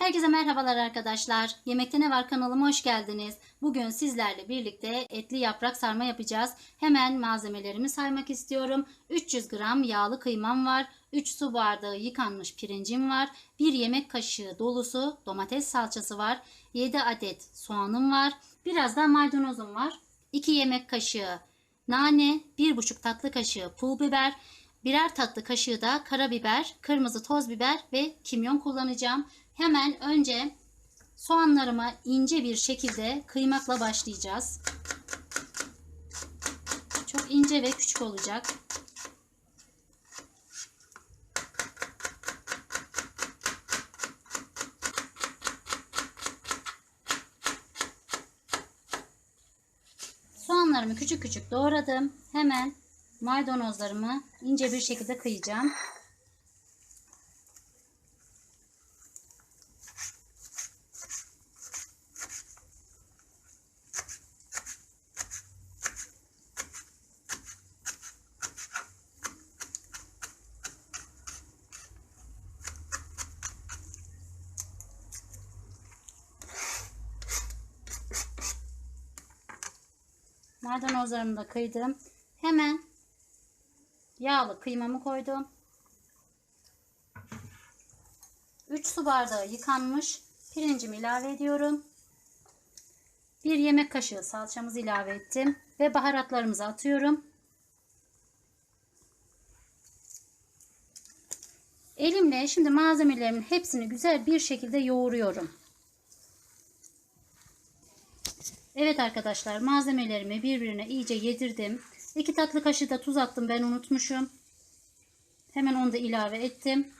Herkese merhabalar arkadaşlar. Yemekte ne var kanalıma hoş geldiniz. Bugün sizlerle birlikte etli yaprak sarma yapacağız. Hemen malzemelerimi saymak istiyorum. 300 gram yağlı kıymam var. 3 su bardağı yıkanmış pirincim var. 1 yemek kaşığı dolusu domates salçası var. 7 adet soğanım var. Biraz da maydanozum var. 2 yemek kaşığı nane, 1,5 tatlı kaşığı pul biber, birer tatlı kaşığı da karabiber, kırmızı toz biber ve kimyon kullanacağım. Hemen önce soğanlarıma ince bir şekilde kıymakla başlayacağız. Çok ince ve küçük olacak. Soğanlarımı küçük küçük doğradım. Hemen maydanozlarımı ince bir şekilde kıyacağım. Maydanozlarımı da kıydım. Hemen yağlı kıymamı koydum. 3 su bardağı yıkanmış pirincimi ilave ediyorum. 1 yemek kaşığı salçamızı ilave ettim ve baharatlarımızı atıyorum. Elimle şimdi malzemelerimin hepsini güzel bir şekilde yoğuruyorum. Evet arkadaşlar malzemelerimi birbirine iyice yedirdim. 2 tatlı kaşığı da tuz attım ben unutmuşum. Hemen onu da ilave ettim.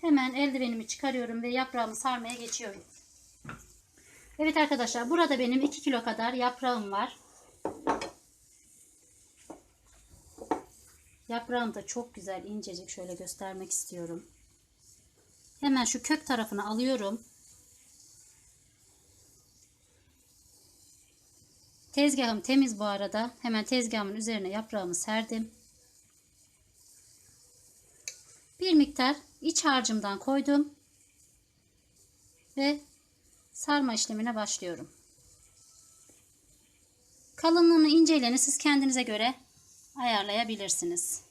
Hemen eldivenimi çıkarıyorum ve yaprağımı sarmaya geçiyorum. Evet arkadaşlar burada benim 2 kilo kadar yaprağım var. Yaprağım da çok güzel incecik şöyle göstermek istiyorum. Hemen şu kök tarafını alıyorum. Tezgahım temiz bu arada. Hemen tezgahımın üzerine yaprağımı serdim. Bir miktar iç harcımdan koydum. Ve sarma işlemine başlıyorum. Kalınlığını inceliğini siz kendinize göre ayarlayabilirsiniz.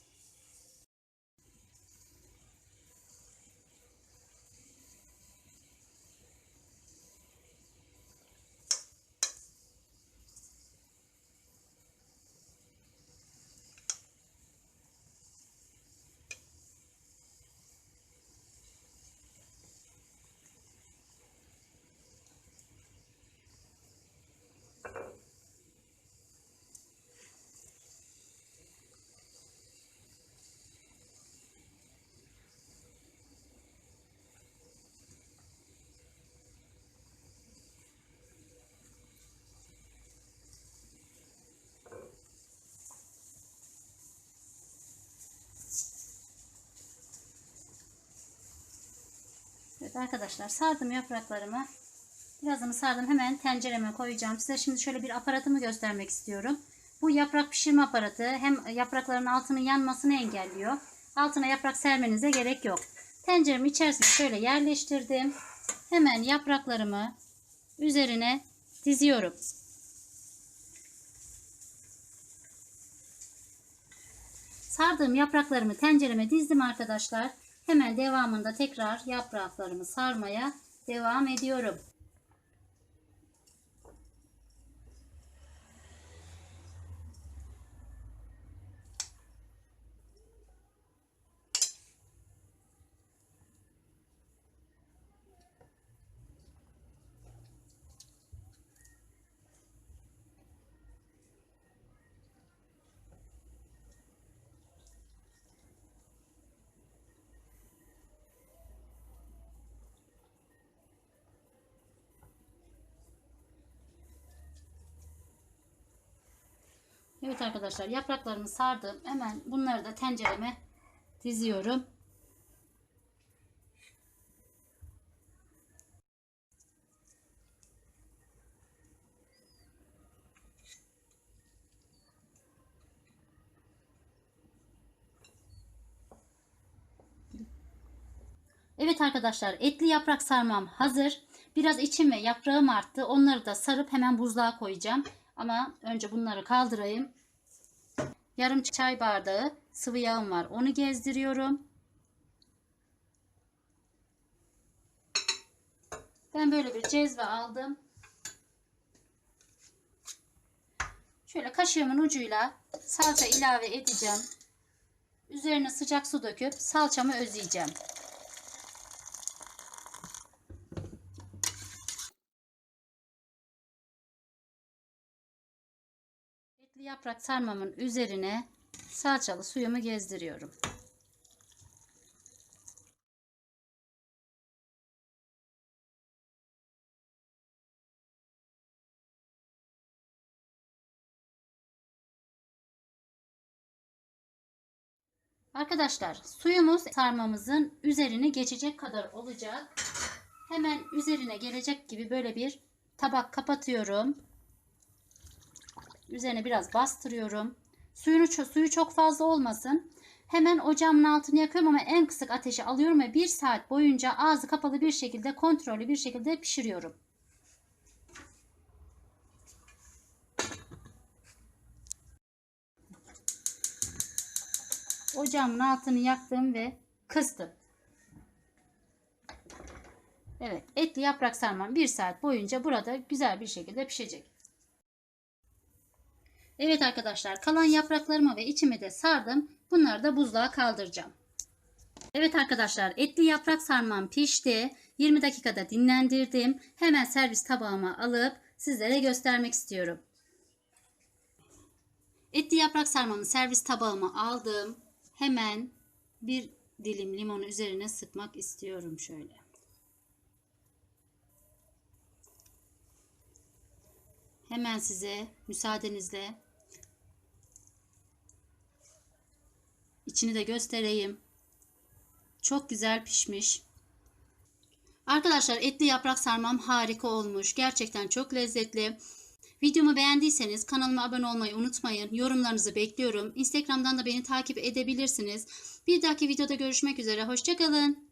Evet arkadaşlar sardım yapraklarımı. Birazını sardım hemen tencereme koyacağım. Size şimdi şöyle bir aparatımı göstermek istiyorum. Bu yaprak pişirme aparatı hem yaprakların altının yanmasını engelliyor. Altına yaprak sermenize gerek yok. Tenceremin içerisine şöyle yerleştirdim. Hemen yapraklarımı üzerine diziyorum. Sardığım yapraklarımı tencereme dizdim arkadaşlar. Hemen devamında tekrar yapraklarımı sarmaya devam ediyorum. Evet arkadaşlar yapraklarımı sardım. Hemen bunları da tencereme diziyorum. Evet arkadaşlar etli yaprak sarmam hazır. Biraz içim ve yaprağım arttı. Onları da sarıp hemen buzluğa koyacağım. Ama önce bunları kaldırayım. Yarım çay bardağı sıvı yağım var. Onu gezdiriyorum. Ben böyle bir cezve aldım. Şöyle kaşığımın ucuyla salça ilave edeceğim. Üzerine sıcak su döküp salçamı özleyeceğim. Etli yaprak sarmamın üzerine salçalı suyumu gezdiriyorum. Arkadaşlar suyumuz sarmamızın üzerine geçecek kadar olacak. Hemen üzerine gelecek gibi böyle bir tabak kapatıyorum. Üzerine biraz bastırıyorum. Suyunu suyu çok fazla olmasın. Hemen ocağımın altını yakıyorum ama en kısık ateşe alıyorum ve bir saat boyunca ağzı kapalı bir şekilde kontrollü bir şekilde pişiriyorum. Ocağımın altını yaktım ve kıstım. Evet etli yaprak sarmam bir saat boyunca burada güzel bir şekilde pişecek. Evet arkadaşlar kalan yapraklarımı ve içimi de sardım. Bunları da buzluğa kaldıracağım. Evet arkadaşlar etli yaprak sarmam pişti. 20 dakikada dinlendirdim. Hemen servis tabağıma alıp sizlere göstermek istiyorum. Etli yaprak sarmamı servis tabağıma aldım. Hemen bir dilim limonu üzerine sıkmak istiyorum şöyle. Hemen size müsaadenizle içini de göstereyim. Çok güzel pişmiş. Arkadaşlar etli yaprak sarmam harika olmuş. Gerçekten çok lezzetli. Videomu beğendiyseniz kanalıma abone olmayı unutmayın. Yorumlarınızı bekliyorum. Instagram'dan da beni takip edebilirsiniz. Bir dahaki videoda görüşmek üzere. Hoşçakalın.